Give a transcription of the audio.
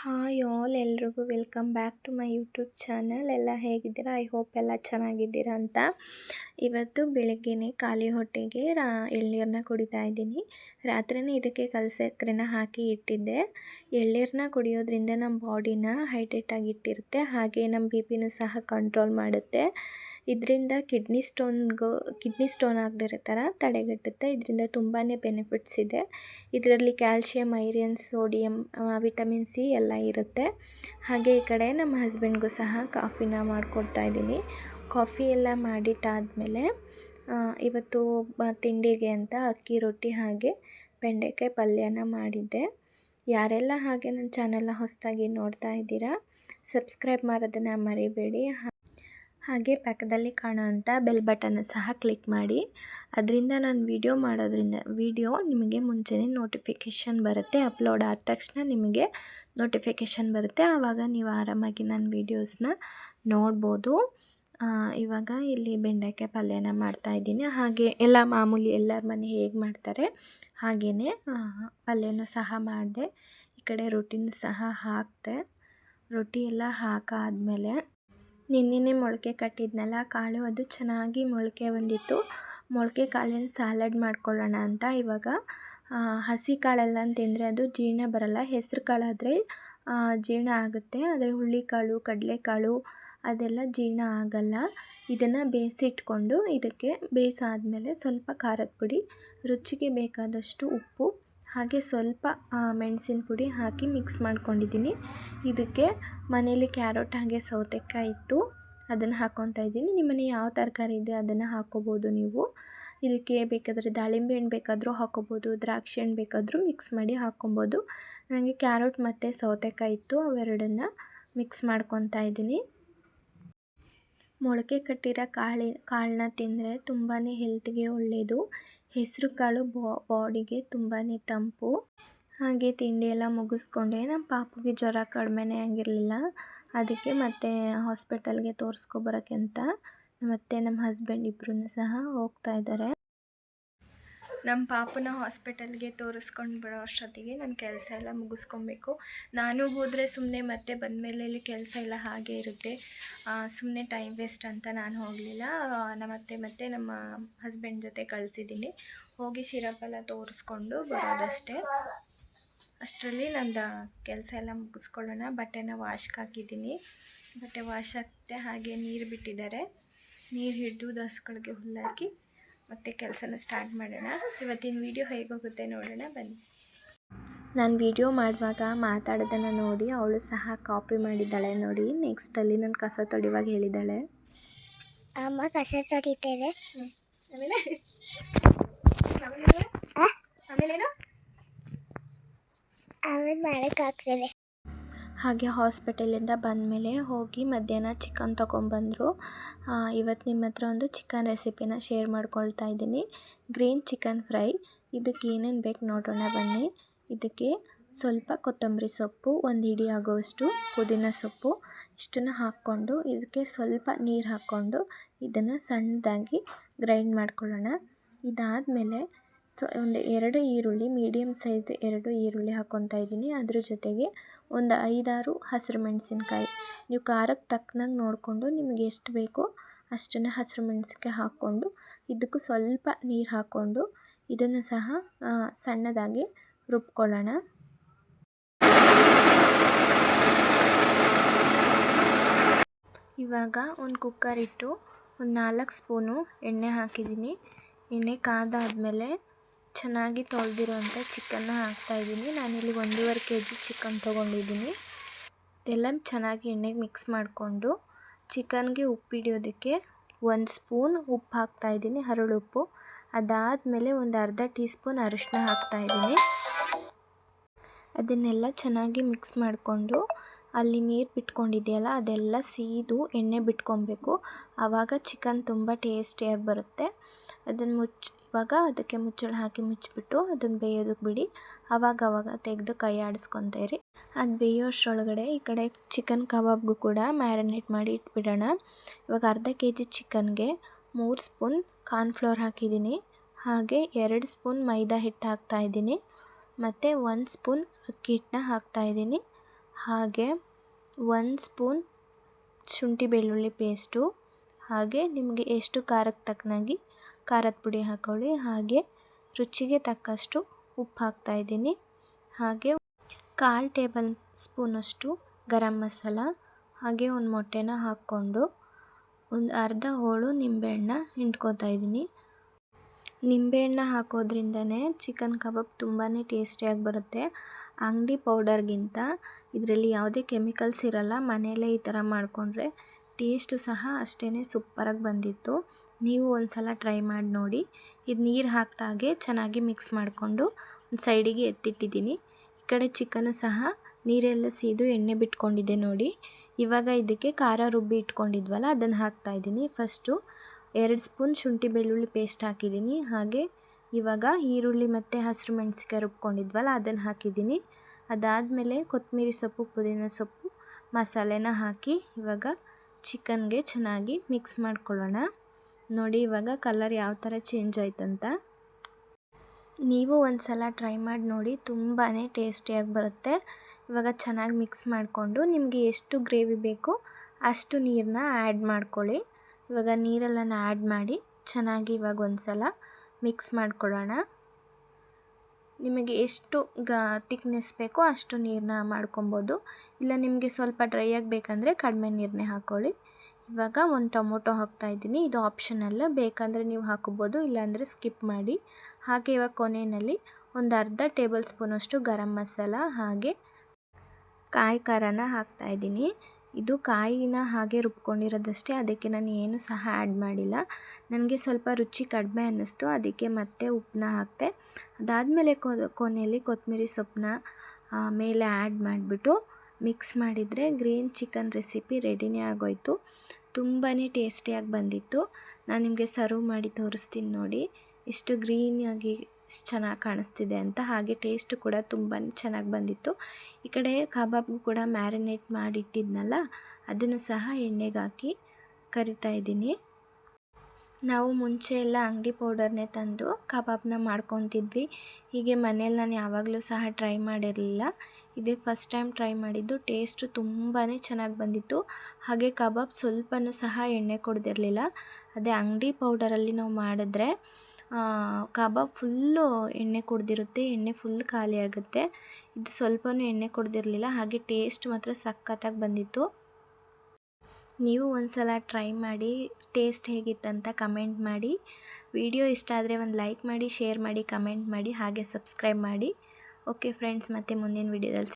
Hi all ಎಲ್ರಿಗೂ welcome back to my YouTube channel ಎಲ್ಲ ಹೇಗಿದ್ದೀರಾ? ಐ ಹೋಪ್ ಎಲ್ಲ ಚೆನ್ನಾಗಿದ್ದೀರಾ ಅಂತ. ಇವತ್ತು ಬೆಳಗ್ಗೆನೇ ಖಾಲಿ ಹೊಟ್ಟೆಗೆ ರಾ ಎಳ್ನೀರನ್ನ ಕುಡಿತಾ ಇದ್ದೀನಿ. ರಾತ್ರಿನೇ ಇದಕ್ಕೆ ಕಲ್ಸಕ್ರೆನ ಹಾಕಿ ಇಟ್ಟಿದ್ದೆ. ಎಳ್ನೀರನ್ನ ಕುಡಿಯೋದ್ರಿಂದ ನಮ್ಮ ಬಾಡಿನ ಹೈಡ್ರೇಟಾಗಿ ಇಟ್ಟಿರುತ್ತೆ. ಹಾಗೆ ನಮ್ಮ ಬಿ ಪಿನೂ ಸಹ ಕಂಟ್ರೋಲ್ ಮಾಡುತ್ತೆ. ಇದರಿಂದ ಕಿಡ್ನಿ ಸ್ಟೋನ್ಗೂ, ಕಿಡ್ನಿ ಸ್ಟೋನ್ ಆಗದಿರೋ ಥರ ತಡೆಗಟ್ಟುತ್ತೆ. ಇದರಿಂದ ತುಂಬಾ ಬೆನಿಫಿಟ್ಸ್ ಇದೆ. ಇದರಲ್ಲಿ calcium, iron, sodium vitamin C ಎಲ್ಲ ಇರುತ್ತೆ. ಹಾಗೆ ಈ ಕಡೆ ನಮ್ಮ ಹಸ್ಬೆಂಡ್ಗೂ ಸಹ ಕಾಫಿನ ಮಾಡಿಕೊಡ್ತಾ ಇದ್ದೀನಿ. ಕಾಫಿ ಎಲ್ಲ ಮಾಡಿಟ್ಟಾದಮೇಲೆ ಇವತ್ತು ತಿಂಡಿಗೆ ಅಂತ ಅಕ್ಕಿ ರೊಟ್ಟಿ ಹಾಗೆ ಬೆಂಡೆಕಾಯಿ ಪಲ್ಯನ ಮಾಡಿದ್ದೆ. ಯಾರೆಲ್ಲ ಹಾಗೆ ನನ್ನ ಚಾನಲ್ನ ಹೊಸದಾಗಿ ನೋಡ್ತಾ ಇದ್ದೀರಾ, ಸಬ್ಸ್ಕ್ರೈಬ್ ಮಾಡೋದನ್ನು ಮರಿಬೇಡಿ. ಹಾಗೆ ಪಕ್ಕದಲ್ಲಿ ಕಾಣುವಂಥ ಬೆಲ್ ಬಟನ್ನ ಸಹ ಕ್ಲಿಕ್ ಮಾಡಿ. ಅದರಿಂದ ನಾನು ವಿಡಿಯೋ ಮಾಡೋದ್ರಿಂದ ವಿಡಿಯೋ ನಿಮಗೆ ಮುಂಚೆನೇ ನೋಟಿಫಿಕೇಷನ್ ಬರುತ್ತೆ ಅಪ್ಲೋಡ್ ಆದ ತಕ್ಷಣ ನಿಮಗೆ ನೋಟಿಫಿಕೇಷನ್ ಬರುತ್ತೆ. ಆವಾಗ ನೀವು ಆರಾಮಾಗಿ ನನ್ನ ವೀಡಿಯೋಸ್ನ ನೋಡ್ಬೋದು. ಇವಾಗ ಇಲ್ಲಿ ಬೆಂಡೆಕಾಯಿ ಪಲ್ಯನ ಮಾಡ್ತಾಯಿದ್ದೀನಿ ಹಾಗೆ ಎಲ್ಲ ಮಾಮೂಲಿ ಎಲ್ಲರ ಮನೆ ಹೇಗೆ ಮಾಡ್ತಾರೆ ಹಾಗೆಯೇ ಪಲ್ಯನೂ ಸಹ ಮಾಡಿದೆ. ಈ ಕಡೆ ರೊಟ್ಟಿನೂ ಸಹ ಹಾಕಿದೆ. ರೊಟ್ಟಿ ಎಲ್ಲ ಹಾಕಾದಮೇಲೆ ನಿನ್ನೆನೇ ಮೊಳಕೆ ಕಟ್ಟಿದ್ನಲ್ಲ, ಕಾಳು ಅದು ಚೆನ್ನಾಗಿ ಮೊಳಕೆ ಬಂದಿತ್ತು. ಮೊಳಕೆ ಕಾಳಿನ ಸ್ಯಾಲಡ್ ಮಾಡ್ಕೊಳ್ಳೋಣ ಅಂತ ಇವಾಗ. ಹಸಿ ಕಾಳೆಲ್ಲ ತಿಂದರೆ ಅದು ಜೀರ್ಣ ಬರಲ್ಲ. ಹೆಸರು ಕಾಳಾದರೆ ಜೀರ್ಣ ಆಗುತ್ತೆ. ಆದರೆ ಹುಳ್ಳಿಕಾಳು ಕಡಲೆಕಾಳು ಅದೆಲ್ಲ ಜೀರ್ಣ ಆಗಲ್ಲ. ಇದನ್ನು ಬೇಯಿಸಿಟ್ಕೊಂಡು ಇದಕ್ಕೆ ಬೇಯಿಸಾದ್ಮೇಲೆ ಸ್ವಲ್ಪ ಖಾರದ ಪುಡಿ, ರುಚಿಗೆ ಬೇಕಾದಷ್ಟು ಉಪ್ಪು ಹಾಗೆ ಸ್ವಲ್ಪ ಮೆಣಸಿನ ಪುಡಿ ಹಾಕಿ ಮಿಕ್ಸ್ ಮಾಡ್ಕೊಂಡಿದ್ದೀನಿ. ಇದಕ್ಕೆ ಮನೇಲಿ ಕ್ಯಾರೋಟ್ ಹಾಗೆ ಸೌತೆಕಾಯಿ ಇತ್ತು. ಅದನ್ನು ಹಾಕ್ಕೊತಾ ಇದ್ದೀನಿ. ನಿಮ್ಮನೆ ಯಾವ ತರಕಾರಿ ಇದೆ ಅದನ್ನು ಹಾಕ್ಕೋಬೋದು ನೀವು. ಇದಕ್ಕೆ ಬೇಕಾದರೆ ದಾಳಿಂಬೆ ಹಣ್ಣು ಬೇಕಾದರೂ ಹಾಕ್ಕೋಬೋದು ದ್ರಾಕ್ಷಿ ಹಣ್ಣು ಬೇಕಾದರೂ ಮಿಕ್ಸ್ ಮಾಡಿ ಹಾಕ್ಕೊಬೋದು ನನಗೆ ಕ್ಯಾರೋಟ್ ಮತ್ತು ಸೌತೆಕಾಯಿ ಇತ್ತು. ಅವೆರಡನ್ನು ಮಿಕ್ಸ್ ಮಾಡ್ಕೊತಾ ಇದ್ದೀನಿ. ಮೊಳಕೆ ಕಟ್ಟಿರೋ ಕಾಳಿ, ಕಾಳನ್ನ ತಿಂದರೆ ತುಂಬಾ ಹೆಲ್ತ್ಗೆ ಒಳ್ಳೆಯದು ಹೆಸರು ಕಾಳು ಬಾಡಿಗೆ ತುಂಬಾ ತಂಪು. ಹಾಗೆ ತಿಂಡಿ ಎಲ್ಲ ಮುಗಿಸ್ಕೊಂಡೆ. ನಮ್ಮ ಪಾಪುಗೆ ಜ್ವರ ಕಡಿಮೆನೇ ಆಗಿರಲಿಲ್ಲ. ಅದಕ್ಕೆ ಮತ್ತೆ ಹಾಸ್ಪಿಟಲ್ಗೆ ತೋರಿಸ್ಕೊಬರೋಕ್ಕೆ ಅಂತ. ಮತ್ತು ನಮ್ಮ ಹಸ್ಬೆಂಡ್ ಇಬ್ಬರೂ ಸಹ ಹೋಗ್ತಾ ಇದ್ದಾರೆ. ನಮ್ಮ ಪಾಪನ ಹಾಸ್ಪಿಟಲ್ಗೆ ತೋರಿಸ್ಕೊಂಡು ಬರೋ ಅಷ್ಟೊತ್ತಿಗೆ ನನ್ನ ಕೆಲಸ ಎಲ್ಲ ಮುಗಿಸ್ಕೊಬೇಕು. ನಾನು ಹೋದರೆ ಸುಮ್ಮನೆ ಮತ್ತೆ ಬಂದಮೇಲೆ ಇಲ್ಲಿ ಕೆಲಸ ಎಲ್ಲ ಹಾಗೆ ಇರುತ್ತೆ. ಸುಮ್ಮನೆ ಟೈಮ್ ವೇಸ್ಟ್ ಅಂತ ನಾನು ಹೋಗಲಿಲ್ಲ. ನಮ್ಮತ್ತೆ ಮತ್ತೆ ನಮ್ಮ ಹಸ್ಬೆಂಡ್ ಜೊತೆ ಕಳಿಸಿದ್ದೀನಿ. ಹೋಗಿ ಶಿರಪ್ಪೆಲ್ಲ ತೋರಿಸ್ಕೊಂಡು ಬರೋದಷ್ಟೇ. ಅಷ್ಟರಲ್ಲಿ ನಂದು ಕೆಲಸ ಎಲ್ಲ ಮುಗಿಸ್ಕೊಳ್ಳೋಣ. ಬಟ್ಟೆನ ವಾಶ್ಗೆ ಹಾಕಿದ್ದೀನಿ. ಬಟ್ಟೆ ವಾಶ್ ಹಾಕ್ತೆ ಹಾಗೆ ನೀರು ಬಿಟ್ಟಿದ್ದಾರೆ. ನೀರು ಹಿಡಿದು ದಸ್ಗಳಿಗೆ ಹುಲ್ಲಾಕಿ ಮತ್ತೆ ಕೆಲಸನ ಸ್ಟಾರ್ಟ್ ಮಾಡೋಣ. ಇವತ್ತಿನ ವೀಡಿಯೋ ಹೇಗೋಗುತ್ತೆ ನೋಡೋಣ ಬನ್ನಿ. ನಾನು ವಿಡಿಯೋ ಮಾಡುವಾಗ ಮಾತಾಡೋದನ್ನು ನೋಡಿ ಅವಳು ಸಹ ಕಾಪಿ ಮಾಡಿದ್ದಾಳೆ ನೋಡಿ. ನೆಕ್ಸ್ಟಲ್ಲಿ ನಾನು ಕಸ ತೊಡಿವಾಗ ಹೇಳಿದ್ದಾಳೆ. ಅಮ್ಮ ಕಸ ತೊಡಿತೇವೆ. ಆಮೇಲೆ? ಆಮೇಲೆ? ಮಳೆ ಹಾಕ್ತೇವೆ ಹಾಗೆ ಹಾಸ್ಪಿಟಲಿಂದ ಬಂದಮೇಲೆ ಹೋಗಿ ಮಧ್ಯಾಹ್ನ ಚಿಕನ್ ತೊಗೊಂಬಂದರು. ಇವತ್ತು ನಿಮ್ಮ ಹತ್ರ ಒಂದು ಚಿಕನ್ ರೆಸಿಪಿನ ಶೇರ್ ಮಾಡ್ಕೊಳ್ತಾ ಇದ್ದೀನಿ. Green chicken fry. ಇದಕ್ಕೆ ಏನೇನು ಬೇಕು ನೋಡೋಣ ಬನ್ನಿ. ಇದಕ್ಕೆ ಸ್ವಲ್ಪ ಕೊತ್ತಂಬರಿ ಸೊಪ್ಪು, ಒಂದು ಹಿಡಿ ಆಗುವಷ್ಟು ಪುದೀನ ಸೊಪ್ಪು ಇಷ್ಟನ್ನು ಹಾಕ್ಕೊಂಡು ಇದಕ್ಕೆ ಸ್ವಲ್ಪ ನೀರು ಹಾಕ್ಕೊಂಡು ಇದನ್ನು ಸಣ್ಣದಾಗಿ ಗ್ರೈಂಡ್ ಮಾಡ್ಕೊಳ್ಳೋಣ. ಇದಾದಮೇಲೆ ಸೊ, ಒಂದು ಎರಡು ಈರುಳ್ಳಿ ಮೀಡಿಯಮ್ ಸೈಜ್ ಎರಡು ಈರುಳ್ಳಿ ಹಾಕ್ಕೊತಾ ಇದ್ದೀನಿ. ಅದ್ರ ಜೊತೆಗೆ ಒಂದು ಐದಾರು ಹಸಿರು ಮೆಣಸಿನ್ಕಾಯಿ ನೀವು ಖಾರಕ್ಕೆ ತಕ್ಕನಾಗಿ ನೋಡಿಕೊಂಡು ನಿಮಗೆ ಎಷ್ಟು ಬೇಕೋ ಅಷ್ಟನ್ನು ಹಸಿರು ಮೆಣಸಿನ್ಕಾಯಿ ಹಾಕ್ಕೊಂಡು, ಇದಕ್ಕೂ ಸ್ವಲ್ಪ ನೀರು ಹಾಕ್ಕೊಂಡು ಇದನ್ನು ಸಹ ಸಣ್ಣದಾಗಿ ರುಬ್ಕೊಳ್ಳೋಣ. ಇವಾಗ ಒಂದು ಕುಕ್ಕರ್ ಇಟ್ಟು ಒಂದು ನಾಲ್ಕು ಸ್ಪೂನು ಎಣ್ಣೆ ಹಾಕಿದ್ದೀನಿ. ಎಣ್ಣೆ ಕಾದಾದಮೇಲೆ ಚೆನ್ನಾಗಿ ತೊಳೆದಿರೋಂಥ ಚಿಕನ್ನ ಹಾಕ್ತಾಯಿದ್ದೀನಿ ನಾನಿಲ್ಲಿ ಒಂದೂವರೆ ಕೆ ಜಿ ಚಿಕನ್ ತೊಗೊಂಡಿದ್ದೀನಿ. ಎಲ್ಲ ಚೆನ್ನಾಗಿ ಎಣ್ಣೆಗೆ ಮಿಕ್ಸ್ ಮಾಡಿಕೊಂಡು ಚಿಕನ್ಗೆ ಉಪ್ಪು ಹಿಡಿಯೋದಕ್ಕೆ ಒಂದು ಸ್ಪೂನ್ ಉಪ್ಪು ಹಾಕ್ತಾಯಿದ್ದೀನಿ ಹರಳುಪ್ಪು ಅದಾದಮೇಲೆ ಒಂದು ಅರ್ಧ ಟೀ ಸ್ಪೂನ್ ಅರಿಶಿನ ಹಾಕ್ತಾಯಿದ್ದೀನಿ ಅದನ್ನೆಲ್ಲ ಚೆನ್ನಾಗಿ ಮಿಕ್ಸ್ ಮಾಡಿಕೊಂಡು ಅಲ್ಲಿ ನೀರು ಬಿಟ್ಕೊಂಡಿದೆಯಲ್ಲ, ಅದೆಲ್ಲ ಸೀದು ಎಣ್ಣೆ ಬಿಟ್ಕೊಬೇಕು. ಆವಾಗ ಚಿಕನ್ ತುಂಬ ಟೇಸ್ಟಿಯಾಗಿ ಬರುತ್ತೆ. ಅದನ್ನು ಮುಚ್ಚಿ ಇವಾಗ ಅದಕ್ಕೆ ಮುಚ್ಚಳ ಹಾಕಿ ಮುಚ್ಚಿಬಿಟ್ಟು ಅದನ್ನು ಬೇಯೋದಕ್ಕೆ ಬಿಡಿ. ಆವಾಗ ಅವಾಗ ತೆಗೆದು ಕೈ ಆಡಿಸ್ಕೊತಾ ಇರಿ. ಅದು ಬೇಯೋಷ್ಟರೊಳಗಡೆ ಈ ಕಡೆ ಚಿಕನ್ ಕಬಾಬ್ಗೂ ಕೂಡ ಮ್ಯಾರಿನೇಟ್ ಮಾಡಿ ಇಟ್ಬಿಡೋಣ. ಇವಾಗ ಅರ್ಧ ಕೆ ಜಿ ಚಿಕನ್ಗೆ ಮೂರು ಸ್ಪೂನ್ ಕಾರ್ನ್ಫ್ಲೋರ್ ಹಾಕಿದ್ದೀನಿ. ಹಾಗೆ ಎರಡು ಸ್ಪೂನ್ ಮೈದಾ ಹಿಟ್ಟು ಹಾಕ್ತಾ ಇದ್ದೀನಿ. ಮತ್ತು ಒಂದು ಸ್ಪೂನ್ ಅಕ್ಕಿ ಹಿಟ್ಟನ್ನ ಹಾಕ್ತಾಯಿದ್ದೀನಿ ಹಾಗೆ ಒಂದು ಸ್ಪೂನ್ ಶುಂಠಿ ಬೆಳ್ಳುಳ್ಳಿ ಪೇಸ್ಟು. ಹಾಗೆ ನಿಮಗೆ ಎಷ್ಟು ಖಾರಕ್ಕೆ ತಕ್ಕನಾಗಿ ಖಾರದ ಪುಡಿ ಹಾಕ್ಕೊಳ್ಳಿ ಹಾಗೆ ರುಚಿಗೆ ತಕ್ಕಷ್ಟು ಉಪ್ಪು ಹಾಕ್ತಾಯಿದ್ದೀನಿ ಹಾಗೆ ಕಾಲು ಟೇಬಲ್ ಸ್ಪೂನಷ್ಟು ಗರಂ ಮಸಾಲ, ಹಾಗೆ ಒಂದು ಮೊಟ್ಟೆನ ಹಾಕ್ಕೊಂಡು ಒಂದು ಅರ್ಧ ಹೋಳು ನಿಂಬೆಹಣ್ಣ ಹಿಂಡ್ಕೋತಾ ಇದ್ದೀನಿ. ನಿಂಬೆಹಣ್ಣ ಹಾಕೋದ್ರಿಂದನೇ ಚಿಕನ್ ಕಬಾಬ್ ತುಂಬಾ ಟೇಸ್ಟಿಯಾಗಿ ಬರುತ್ತೆ. ಅಂಗಡಿ ಪೌಡರ್ಗಿಂತ ಇದರಲ್ಲಿ ಯಾವುದೇ ಕೆಮಿಕಲ್ಸ್ ಇರಲ್ಲ, ಮನೆಯಲ್ಲೇ ಈ ಥರ ಮಾಡಿಕೊಂಡ್ರೆ ಟೇಸ್ಟು ಸಹ ಅಷ್ಟೇ ಸೂಪರಾಗಿ ಬಂದಿತ್ತು. ನೀವು ಒಂದು ಸಲ ಟ್ರೈ ಮಾಡಿ ನೋಡಿ. ಇದು ನೀರು ಹಾಕ್ದಾಗೆ ಚೆನ್ನಾಗಿ ಮಿಕ್ಸ್ ಮಾಡಿಕೊಂಡು ಒಂದು ಸೈಡಿಗೆ ಎತ್ತಿಟ್ಟಿದ್ದೀನಿ. ಈ ಕಡೆ ಚಿಕನು ಸಹ ನೀರೆಲ್ಲ ಸೀದು ಎಣ್ಣೆ ಬಿಟ್ಕೊಂಡಿದೆ ನೋಡಿ. ಇವಾಗ ಇದಕ್ಕೆ ಖಾರ ರುಬ್ಬಿ ಇಟ್ಕೊಂಡಿದ್ವಲ್ಲ, ಅದನ್ನು ಹಾಕ್ತಾಯಿದ್ದೀನಿ ಫಸ್ಟು ಎರಡು ಸ್ಪೂನ್ ಶುಂಠಿ ಬೆಳ್ಳುಳ್ಳಿ ಪೇಸ್ಟ್ ಹಾಕಿದ್ದೀನಿ. ಹಾಗೆ ಇವಾಗ ಈರುಳ್ಳಿ ಮತ್ತು ಹಸಿರು ಮೆಣಸಿಕಾಯಿ ರುಬ್ಕೊಂಡಿದ್ವಲ್ಲ, ಅದನ್ನು ಹಾಕಿದ್ದೀನಿ. ಅದಾದಮೇಲೆ ಕೊತ್ತಂಬರಿ ಸೊಪ್ಪು, ಪುದೀನ ಸೊಪ್ಪು, ಮಸಾಲೆನ ಹಾಕಿ ಇವಾಗ ಚಿಕನ್ಗೆ ಚೆನ್ನಾಗಿ ಮಿಕ್ಸ್ ಮಾಡ್ಕೊಳ್ಳೋಣ. ನೋಡಿ ಇವಾಗ ಕಲರ್ ಯಾವ ಥರ ಚೇಂಜ್ ಆಯ್ತಂತ. ನೀವು ಒಂದು ಸಲ ಟ್ರೈ ಮಾಡಿ ನೋಡಿ ತುಂಬಾ ಟೇಸ್ಟಿಯಾಗಿ ಬರುತ್ತೆ. ಇವಾಗ ಚೆನ್ನಾಗಿ ಮಿಕ್ಸ್ ಮಾಡಿಕೊಂಡು ನಿಮಗೆ ಎಷ್ಟು ಗ್ರೇವಿ ಬೇಕೋ ಅಷ್ಟು ನೀರನ್ನ ಆ್ಯಡ್ ಮಾಡ್ಕೊಳ್ಳಿ. ಇವಾಗ ನೀರೆಲ್ಲನ ಆ್ಯಡ್ ಮಾಡಿ ಚೆನ್ನಾಗಿ ಇವಾಗ ಒಂದು ಸಲ ಮಿಕ್ಸ್ ಮಾಡ್ಕೊಳ್ಳೋಣ. ನಿಮಗೆ ಎಷ್ಟು ಗ ತಿಕ್ನೆಸ್ ಬೇಕೋ ಅಷ್ಟು ನೀರನ್ನ ಮಾಡ್ಕೊಬೋದು. ಇಲ್ಲ ನಿಮಗೆ ಸ್ವಲ್ಪ ಡ್ರೈ ಆಗಬೇಕಂದ್ರೆ ಕಡಿಮೆ ನೀರನ್ನೇ ಹಾಕ್ಕೊಳ್ಳಿ ಇವಾಗ ಒಂದು ಟೊಮೊಟೊ ಹಾಕ್ತಾಯಿದ್ದೀನಿ ಇದು ಆಪ್ಷನಲ್ಲ ಬೇಕಂದರೆ ನೀವು ಹಾಕೋಬೋದು, ಇಲ್ಲಾಂದರೆ ಸ್ಕಿಪ್ ಮಾಡಿ. ಹಾಗೆ ಇವಾಗ ಕೊನೆಯಲ್ಲಿ ಒಂದು ಅರ್ಧ ಟೇಬಲ್ ಸ್ಪೂನಷ್ಟು ಗರಂ ಮಸಾಲ ಹಾಗೆ ಕಾಯಿ ಖಾರನ ಹಾಕ್ತಾಯಿದ್ದೀನಿ ಇದು ಕಾಯಿನ ಹಾಗೆ ರುಬ್ಕೊಂಡಿರೋದಷ್ಟೇ, ಅದಕ್ಕೆ ನಾನು ಏನು ಸಹ ಆ್ಯಡ್ ಮಾಡಿಲ್ಲ. ನನಗೆ ಸ್ವಲ್ಪ ರುಚಿ ಕಡಿಮೆ ಅನ್ನಿಸ್ತು, ಅದಕ್ಕೆ ಮತ್ತೆ ಉಪ್ಪನ್ನ ಹಾಕಿದೆ. ಅದಾದಮೇಲೆ ಕೊನೆಯಲ್ಲಿ ಕೊತ್ತಂಬರಿ ಸೊಪ್ಪನ್ನ ಮೇಲೆ ಆ್ಯಡ್ ಮಾಡಿಬಿಟ್ಟು ಮಿಕ್ಸ್ ಮಾಡಿದರೆ ಗ್ರೀನ್ ಚಿಕನ್ ರೆಸಿಪಿ ರೆಡಿನೇ ಆಗೋಯಿತು. ತುಂಬಾ ಟೇಸ್ಟಿಯಾಗಿ ಬಂದಿತ್ತು. ನಾನು ನಿಮಗೆ ಸರ್ವ್ ಮಾಡಿ ತೋರಿಸ್ತೀನಿ ನೋಡಿ. ಇಷ್ಟು ಗ್ರೀನಾಗಿ ಚೆನ್ನಾಗಿ ಕಾಣಿಸ್ತಿದೆ ಅಂತ ಹಾಗೆ ಟೇಸ್ಟ್ ಕೂಡ ತುಂಬಾ ಚೆನ್ನಾಗಿ ಬಂದಿತ್ತು. ಈ ಕಡೆ ಕಬಾಬ್ಗೂ ಕೂಡ ಮ್ಯಾರಿನೇಟ್ ಮಾಡಿಟ್ಟಿದ್ನಲ್ಲ, ಅದನ್ನು ಸಹ ಎಣ್ಣೆಗೆ ಹಾಕಿ ಕರಿತಾ ಇದ್ದೀನಿ. ನಾವು ಮುಂಚೆ ಎಲ್ಲ ಅಂಗಡಿ ಪೌಡರ್ನೇ ತಂದು ಕಬಾಬ್ನ ಮಾಡ್ಕೊತಿದ್ವಿ. ಹೀಗೆ ಮನೇಲಿ ನಾನು ಯಾವಾಗಲೂ ಸಹ ಟ್ರೈ ಮಾಡಿರಲಿಲ್ಲ. ಇದೇ ಫಸ್ಟ್ ಟೈಮ್ ಟ್ರೈ ಮಾಡಿದ್ದು, ಟೇಸ್ಟು ತುಂಬಾ ಚೆನ್ನಾಗಿ ಬಂದಿತ್ತು. ಹಾಗೆ ಕಬಾಬ್ ಸ್ವಲ್ಪನೂ ಸಹ ಎಣ್ಣೆ ಕೊಡ್ದಿರಲಿಲ್ಲ. ಅದೇ ಅಂಗಡಿ ಪೌಡರಲ್ಲಿ ನಾವು ಮಾಡಿದ್ರೆ ಕಬಾಬ್ ಫುಲ್ಲು ಎಣ್ಣೆ ಕುಡಿದಿರುತ್ತೆ, ಎಣ್ಣೆ ಫುಲ್ ಖಾಲಿ ಆಗುತ್ತೆ. ಇದು ಸ್ವಲ್ಪವೂ ಎಣ್ಣೆ ಕುಡಿದಿರಲಿಲ್ಲ, ಹಾಗೆ ಟೇಸ್ಟ್ ಮಾತ್ರ ಸಖತ್ತಾಗಿ ಬಂದಿತ್ತು. ನೀವು ಒಂದು ಸಲ ಟ್ರೈ ಮಾಡಿ, ಟೇಸ್ಟ್ ಹೇಗಿತ್ತಂತ ಕಮೆಂಟ್ ಮಾಡಿ. ವಿಡಿಯೋ ಇಷ್ಟ ಆದರೆ ಒಂದು ಲೈಕ್ ಮಾಡಿ, ಶೇರ್ ಮಾಡಿ, ಕಮೆಂಟ್ ಮಾಡಿ, ಹಾಗೆ ಸಬ್ಸ್ಕ್ರೈಬ್ ಮಾಡಿ. ಓಕೆ ಫ್ರೆಂಡ್ಸ್, ಮತ್ತೆ ಮುಂದಿನ ವಿಡಿಯೋದಲ್ಲಿ